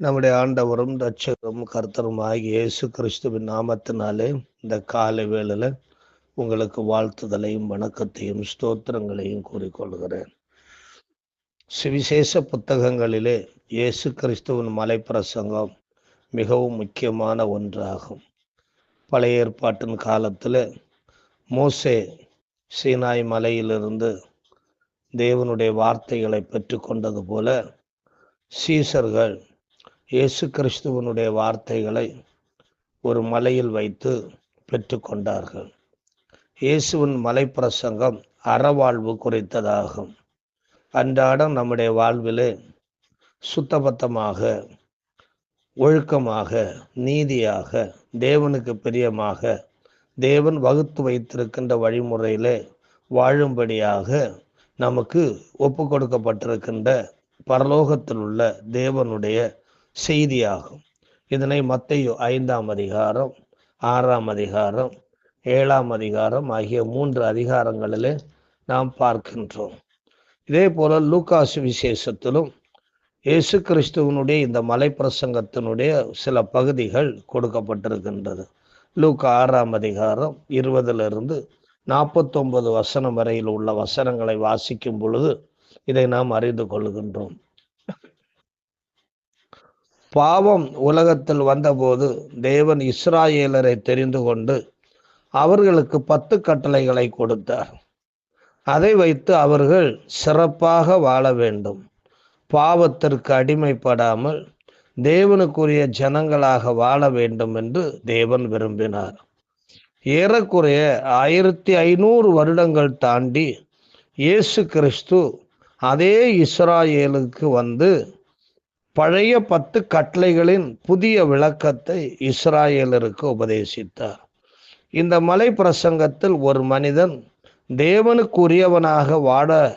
நம்முடைய ஆண்டவரும் ரட்சகரும் கர்த்தரும் ஆகிய இயேசு கிறிஸ்துவின் நாமத்தினாலே இந்த காலை வேளையில் உங்களுக்கு வாழ்த்துதலையும் வணக்கத்தையும் ஸ்தோத்திரங்களையும் கூறிக்கொள்கிறேன். சுவிசேஷ புத்தகங்களிலே இயேசு கிறிஸ்துவின் மலைப்பிரசங்கம் மிகவும் முக்கியமான ஒன்றாகும். பழைய ஏற்பாட்டின் காலத்தில் மோசே சீனாய் மலையிலிருந்து தேவனுடைய வார்த்தைகளை பெற்றுக்கொண்டது போல சீசர்கள் இயேசு கிறிஸ்துவனுடைய வார்த்தைகளை ஒரு மலையில் வைத்து பெற்றுக்கொண்டார்கள். இயேசுவின் மலைப்பிரசங்கம் அறவாழ்வு குறித்ததாகும். அன்றாடம் நம்முடைய வாழ்விலே சுத்தபத்தமாக ஒழுக்கமாக நீதியாக தேவனுக்கு பிரியமாக தேவன் வகுத்து வைத்திருக்கின்ற வழிமுறையிலே வாழும்படியாக நமக்கு ஒப்பு கொடுக்கப்பட்டிருக்கின்ற பரலோகத்தில் உள்ள தேவனுடைய செய்தியாகும். இதனை மத்தையோ ஐந்தாம் அதிகாரம் ஆறாம் அதிகாரம் ஏழாம் அதிகாரம் ஆகிய மூன்று அதிகாரங்களிலே நாம் பார்க்கின்றோம். இதே போல லூகாசு விசேஷத்திலும் இயேசு கிறிஸ்துவனுடைய இந்த மலை பிரசங்கத்தினுடைய சில பகுதிகள் கொடுக்கப்பட்டிருக்கின்றது. லூக்கா ஆறாம் அதிகாரம் இருபதிலிருந்து நாற்பத்தொன்பது வசனம் வரையில் உள்ள வசனங்களை வாசிக்கும் பொழுது இதை நாம் அறிந்து கொள்கின்றோம். பாவம் உலகத்தில் வந்தபோது தேவன் இஸ்ராயேலரை தெரிந்து கொண்டு அவர்களுக்கு பத்து கட்டளைகளை கொடுத்தார். அதை வைத்து அவர்கள் சிறப்பாக வாழ வேண்டும். பாவத்திற்கு அடிமைப்படாமல் தேவனுக்குரிய ஜனங்களாக வாழ வேண்டும் என்று தேவன் விரும்பினார். ஏறக்குறைய ஆயிரத்தி ஐநூறு வருடங்கள் தாண்டி இயேசு கிறிஸ்து அதே இஸ்ராயேலுக்கு வந்து பழைய பத்து கட்டளைகளின் புதிய விளக்கத்தை இஸ்ராயலருக்கு உபதேசித்தார். இந்த மலை பிரசங்கத்தில் ஒரு மனிதன் தேவனுக்குரியவனாக வாட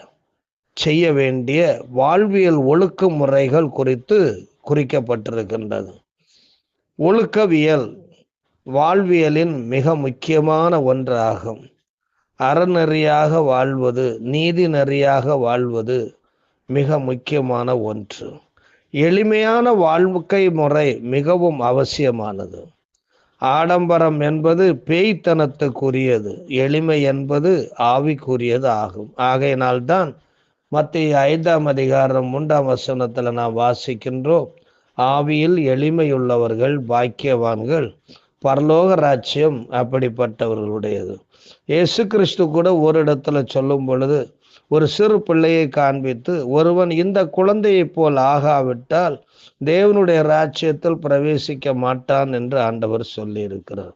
செய்ய வேண்டிய வாழ்வியல் ஒழுக்க முறைகள் குறித்து குறிக்கப்பட்டிருக்கின்றது. ஒழுக்கவியல் வாழ்வியலின் மிக முக்கியமான ஒன்றாகும். அறநெறியாக வாழ்வது நீதி நெறியாக வாழ்வது மிக முக்கியமான ஒன்று. எளிமையான வாழ்க்கை முறை மிகவும் அவசியமானது. ஆடம்பரம் என்பது பேய்த்தனத்துக்குரியது. எளிமை என்பது ஆவிக்குரியது ஆகும். ஆகையினால்தான் மத்திய ஐந்தாம் அதிகாரம் மூன்றாம் வசனத்தில் நாம் வாசிக்கின்றோம் ஆவியில் எளிமையுள்ளவர்கள் பாக்கியவான்கள் பரலோக ராஜ்யம் அப்படிப்பட்டவர்களுடையது. இயேசு கிறிஸ்து கூட ஒரு இடத்துல சொல்லும் பொழுது ஒரு சிறு பிள்ளையை காண்பித்து ஒருவன் இந்த குழந்தையைப் போல் ஆகாவிட்டால் தேவனுடைய ராஜ்யத்தில் பிரவேசிக்க மாட்டான் என்று ஆண்டவர் சொல்லியிருக்கிறார்.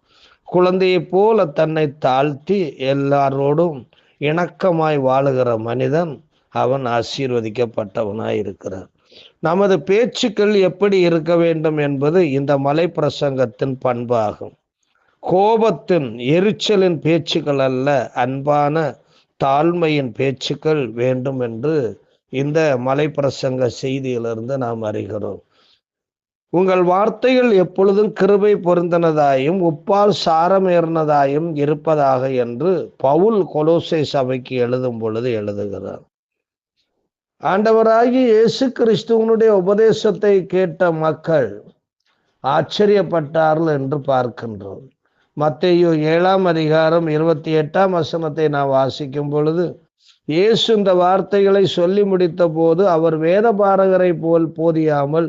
குழந்தையைப் போல தன்னை தாழ்த்தி எல்லாரோடும் இணக்கமாய் வாழுகிற மனிதன் அவன் ஆசீர்வதிக்கப்பட்டவனாய் இருக்கிறார் நமது பேச்சுக்கள் எப்படி இருக்க வேண்டும் என்பது இந்த மலை பிரசங்கத்தின் பண்பாகும். கோபத்தின் எரிச்சலின் பேச்சுக்கள் அல்ல அன்பான தாழ்மையின் பேச்சுக்கள் வேண்டும் என்று இந்த மலை பிரசங்க செய்தியிலிருந்து நாம் அறிகிறோம். உங்கள் வார்த்தைகள் எப்பொழுதும் கிருபை பொருந்தனதாயும் உப்பால் சாரமேறினதாயும் இருப்பதாக என்று பவுல் கொலோசை சபைக்கு எழுதும் பொழுது எழுதுகிறார். ஆண்டவராகி இயேசு கிறிஸ்துவனுடைய உபதேசத்தை கேட்ட மக்கள் ஆச்சரியப்பட்டார்கள் என்று பார்க்கின்றோம். மத்தையோ ஏழாம் அதிகாரம் இருபத்தி எட்டாம் வசனத்தை நான் வாசிக்கும் பொழுது இயேசு இந்த வார்த்தைகளை சொல்லி முடித்த போது அவர் வேத பாரகரை போல் போதியாமல்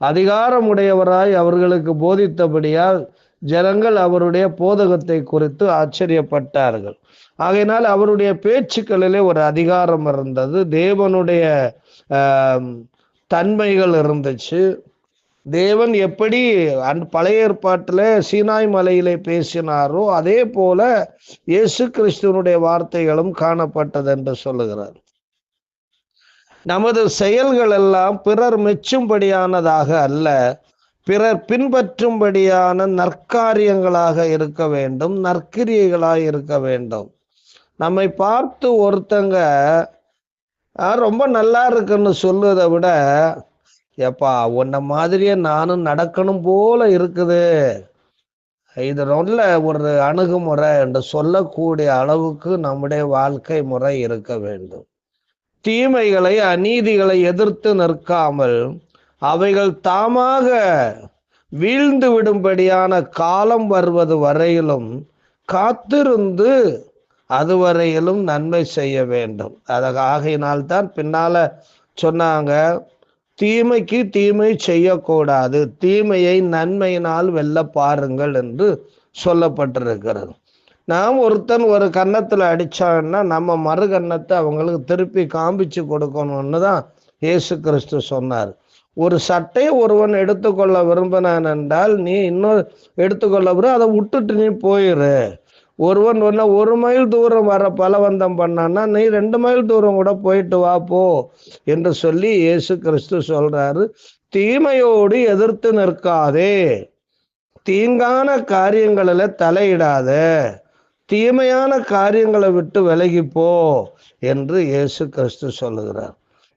அதிகாரமுடையவராய் அவர்களுக்கு போதித்தபடியால் ஜனங்கள் அவருடைய போதகத்தை குறித்து ஆச்சரியப்பட்டார்கள். ஆகையினால் அவருடைய பேச்சுக்களிலே ஒரு அதிகாரம் இருந்தது தேவனுடைய தன்மைகள் இருந்துச்சு. தேவன் எப்படி அந் பழைய ஏற்பாட்டில் சீனாய் மலையிலே பேசினாரோ அதே போல இயேசு கிறிஸ்துவனுடைய வார்த்தைகளும் காணப்பட்டது என்று சொல்லுகிறார். நமது செயல்கள் எல்லாம் பிறர் மெச்சும்படியானதாக அல்ல பிறர் பின்பற்றும்படியான நற்காரியங்களாக இருக்க வேண்டும் நற்கிரியைகளாக இருக்க வேண்டும். நம்மை பார்த்து ஒருத்தங்க ரொம்ப நல்லா இருக்குன்னு சொல்லுவதை விட ஏப்பா உன்ன மாதிரியே நானும் நடக்கணும் போல இருக்குது. இது நல்ல ஒரு அணுகுமுறை என்று சொல்லக்கூடிய அளவுக்கு நம்முடைய வாழ்க்கை முறை இருக்க வேண்டும். தீமைகளை அநீதிகளை எதிர்த்து நிற்காமல் அவைகள் தாமாக வீழ்ந்து விடும்படியான காலம் வருவது வரையிலும் காத்திருந்து அதுவரையிலும் நன்மை செய்ய வேண்டும். அத ஆகையினால்தான் பின்னால சொன்னாங்க தீமைக்கு தீமை செய்யக்கூடாது. தீமையை நன்மையினால் வெல்ல பாருங்கள் என்று சொல்லப்பட்டிருக்கிறது. நாம் ஒருத்தன் ஒரு கன்னத்தில் அடித்தான்னா நம்ம மறு கன்னத்தை அவங்களுக்கு திருப்பி காமிச்சு கொடுக்கணும்னு தான் இயேசு கிறிஸ்து சொன்னார். ஒரு சட்டையை ஒருவன் எடுத்துக்கொள்ள விரும்பினான் என்றால் நீ இன்னும் எடுத்துக்கொள்ள விரும்ப அதை விட்டுட்டு நீ போயிரு. ஒருவன் ஒன்ன ஒரு மைல் தூரம் வர பலவந்தம் பண்ணான்னா நீ ரெண்டு மைல் தூரம் கூட போயிட்டு வா போ என்று சொல்லி இயேசு கிறிஸ்து சொல்றாரு. தீமையோடு எதிர்த்து நிற்காதே. தீங்கான காரியங்களில் தலையிடாத. தீமையான காரியங்களை விட்டு விலகி போ என்று இயேசு கிறிஸ்து சொல்லுகிறார்.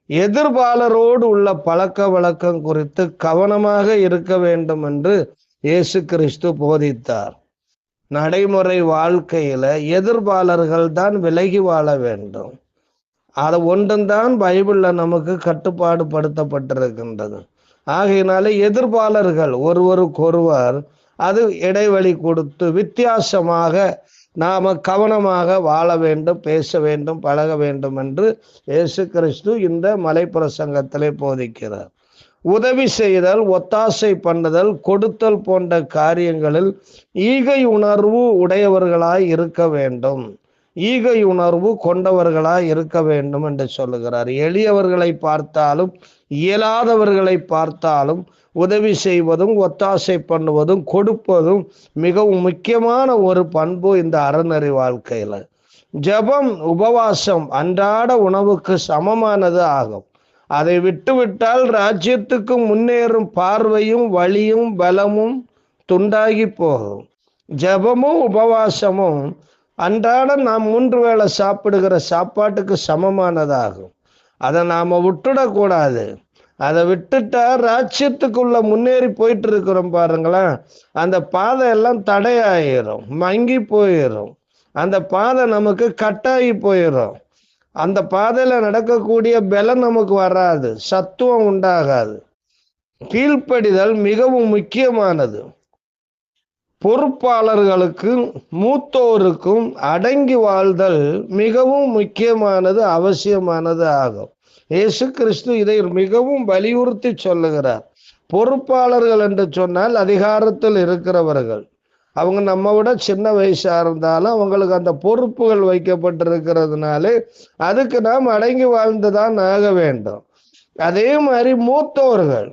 எதிர்பாலரோடு உள்ள பழக்க வழக்கம் குறித்து கவனமாக இருக்க வேண்டும் என்று இயேசு கிறிஸ்து போதித்தார். நடைமுறை வாழ்க்கையில எதிர்பாளர்கள் தான் விலகி வாழ வேண்டும். அது ஒன்றுந்தான் பைபிள்ல நமக்கு கட்டுப்பாடு படுத்தப்பட்டிருக்கின்றது. ஆகையினால எதிர்பாலர்கள் ஒருவருக்கொருவர் அது இடைவெளி கொடுத்து வித்தியாசமாக நாம கவனமாக வாழ வேண்டும் பேச வேண்டும் பழக வேண்டும் என்று இயேசு கிறிஸ்து இந்த மலைப்பிரசங்கத்திலே போதிக்கிறார். உதவி செய்தல் ஒத்தாசை பண்ணுதல் கொடுத்தல் போன்ற காரியங்களில் ஈகை உணர்வு உடையவர்களாய் இருக்க வேண்டும். ஈகை உணர்வு கொண்டவர்களாய் இருக்க வேண்டும் என்று சொல்லுகிறார். எளியவர்களை பார்த்தாலும் இயலாதவர்களை பார்த்தாலும் உதவி செய்வதும் ஒத்தாசை பண்ணுவதும் கொடுப்பதும் மிகவும் முக்கியமான ஒரு பண்பு இந்த அறநெறி வாழ்க்கையில். ஜபம் உபவாசம் அன்றாட உணவுக்கு சமமானது ஆகும். அதை விட்டுவிட்டால் ராஜ்யத்துக்கு முன்னேறும் பார்வையும் வழியும் பலமும் துண்டாகி போகும். ஜபமும் உபவாசமும் அன்றாடம் நாம் மூன்று வேளை சாப்பிடுகிற சாப்பாட்டுக்கு சமமானதாகும். அதை நாம் விட்டுடக்கூடாது. அதை விட்டுட்டா ராஜ்யத்துக்குள்ள முன்னேறி போயிட்டு இருக்கிறோம் பாருங்களேன். அந்த பாதை எல்லாம் தடையாயிரும் மங்கி போயிடும் அந்த பாதை நமக்கு கட்டாகி போயிடும் அந்த பாதையில் நடக்கக்கூடிய பலம் நமக்கு வராது சத்துவம் உண்டாகாது. கீழ்ப்படிதல் மிகவும் முக்கியமானது. பொறுப்பாளர்களுக்கும் மூத்தோருக்கும் அடங்கி வாழ்தல் மிகவும் முக்கியமானது அவசியமானது ஆகும். இயேசு கிறிஸ்து இதை மிகவும் வலியுறுத்தி சொல்லுகிறார். பொறுப்பாளர்கள் என்று சொன்னால் அதிகாரத்தில் இருக்கிறவர்கள். அவங்க நம்ம விட சின்ன வயசா இருந்தாலும் அவங்களுக்கு அந்த பொறுப்புகள் வைக்கப்பட்டிருக்கிறதுனாலே அதுக்கு நாம் அடங்கி வாழ்ந்துதான் ஆக வேண்டும். அதே மாதிரி மூத்தோர்கள்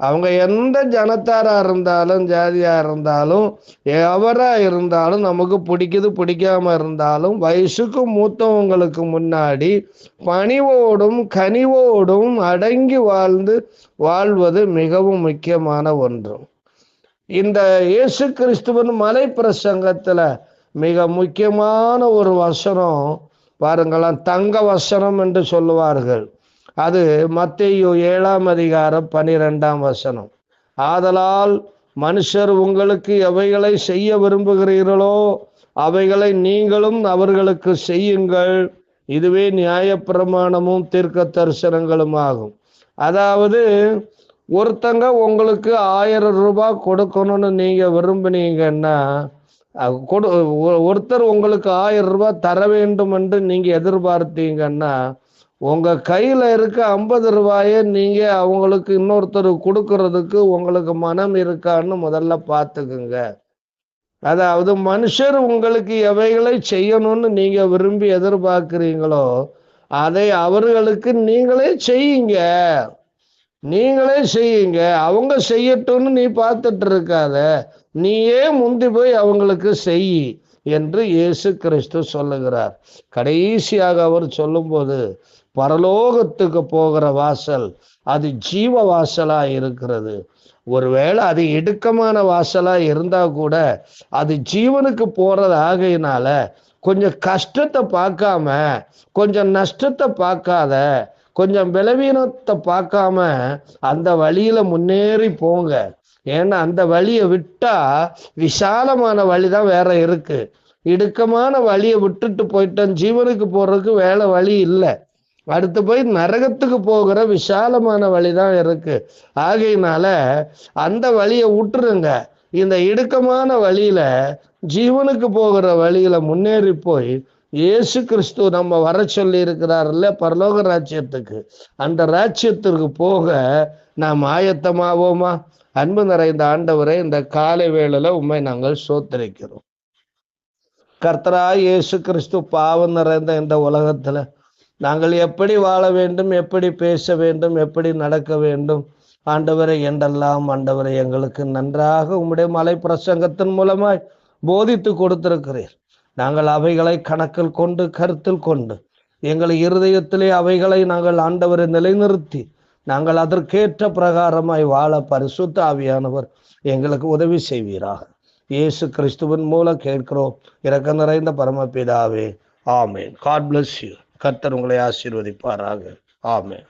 அவங்க எந்த ஜனத்தாரா இருந்தாலும் ஜாதியா இருந்தாலும் எவரா இருந்தாலும் நமக்கு பிடிக்குது பிடிக்காம இருந்தாலும் வயசுக்கு மூத்தவங்களுக்கு முன்னாடி பணிவோடும் கனிவோடும் அடங்கி வாழ்ந்து வாழ்வது மிகவும் முக்கியமான ஒன்று. இந்த இயேசு கிறிஸ்துவன் மலை பிரசங்கத்துல மிக முக்கியமான ஒரு வசனம் பாருங்களேன் தங்க வசனம் என்று சொல்லுவார்கள். அது மத்தியு ஏழாம் அதிகாரம் பனிரெண்டாம் வசனம். ஆதலால் மனுஷர் உங்களுக்கு எவைகளை செய்ய விரும்புகிறீர்களோ அவைகளை நீங்களும் அவர்களுக்கு செய்யுங்கள். இதுவே நியாயப்பிரமாணமும் தீர்க்க தரிசனங்களும் ஆகும். அதாவது ஒருத்தங்க உங்களுக்கு ஆயிரம் ரூபாய் கொடுக்கணும்னு நீங்க விரும்புனீங்கன்னா கொடு ஒருத்தர் உங்களுக்கு ஆயிரம் ரூபாய் தர வேண்டும் என்று நீங்க எதிர்பார்த்தீங்கன்னா உங்க கையில இருக்க ஐம்பது ரூபாயை நீங்க அவங்களுக்கு இன்னொருத்தர் கொடுக்கறதுக்கு உங்களுக்கு மனம் இருக்கான்னு முதல்ல பார்த்துக்குங்க. அதாவது மனுஷர் உங்களுக்கு எவைகளை செய்யணும்னு நீங்க விரும்பி எதிர்பார்க்கிறீங்களோ அதை அவர்களுக்கு நீங்களே செய்யுங்க. நீங்களே செய்யுங்க. அவங்க செய்யட்டும்னு நீ பார்த்துட்டு இருக்காத நீயே முந்தி போய் அவங்களுக்கு செய் என்று இயேசு கிறிஸ்து சொல்லுகிறார். கடைசியாக அவர் சொல்லும்போது பரலோகத்துக்கு போகிற வாசல் அது ஜீவ வாசலா இருக்கிறது. ஒருவேளை அது இடுக்கமான வாசலா இருந்தா கூட அது ஜீவனுக்கு போறது ஆகையினால கொஞ்சம் கஷ்டத்தை பார்க்காம கொஞ்சம் நஷ்டத்தை பார்க்காத கொஞ்சம் பலவீனத்தை பார்க்காம அந்த வழியில முன்னேறி போங்க. ஏன்னா அந்த வழியை விட்டா விசாலமான வழிதான் வேற இருக்கு. இடுக்கமான வழியை விட்டுட்டு போயிட்டோம் ஜீவனுக்கு போறதுக்கு வேலை வழி இல்லை. அடுத்து போய் நரகத்துக்கு போகிற விசாலமான வழி தான் இருக்கு. ஆகையினால அந்த வழியை விட்டுருங்க. இந்த இடுக்கமான வழியில ஜீவனுக்கு போகிற வழியில முன்னேறி போய் இயேசு கிறிஸ்து நம்ம வர சொல்லி இருக்கிறார்ல பரலோக ராஜ்யத்துக்கு. அந்த ராஜ்யத்திற்கு போக நாம் ஆயத்தமாவோமா? அன்பு நிறைந்த ஆண்டவரை இந்த காலை வேளையில உண்மை நாங்கள் சோத்தரிக்கிறோம். கர்த்தரா இயேசு கிறிஸ்து பாவம் நிறைந்த இந்த உலகத்துல நாங்கள் எப்படி வாழ வேண்டும் எப்படி பேச வேண்டும் எப்படி நடக்க வேண்டும்? ஆண்டவரை என்றெல்லாம் ஆண்டவரை எங்களுக்கு நன்றாக உம்முடைய மலை பிரசங்கத்தின் மூலமாய் போதித்து கொடுத்திருக்கிறீர். நாங்கள் அவைகளை கணக்கில் கொண்டு கருத்தில் கொண்டு எங்கள் இருதயத்திலே அவைகளை நாங்கள் ஆண்டவரை நிலைநிறுத்தி நாங்கள் அதற்கேற்ற பிரகாரமாய் வாழ பரிசுத்த ஆவியானவர் எங்களுக்கு உதவி செய்வீராக. இயேசு கிறிஸ்துவின் மூலம் கேட்கிறோம். இறக்க நிறைந்த பரமபிதாவே ஆமேன். காட் பிளஸ் யூ கர்த்தர் உங்களை ஆசீர்வதிப்பாராக. ஆமேன்.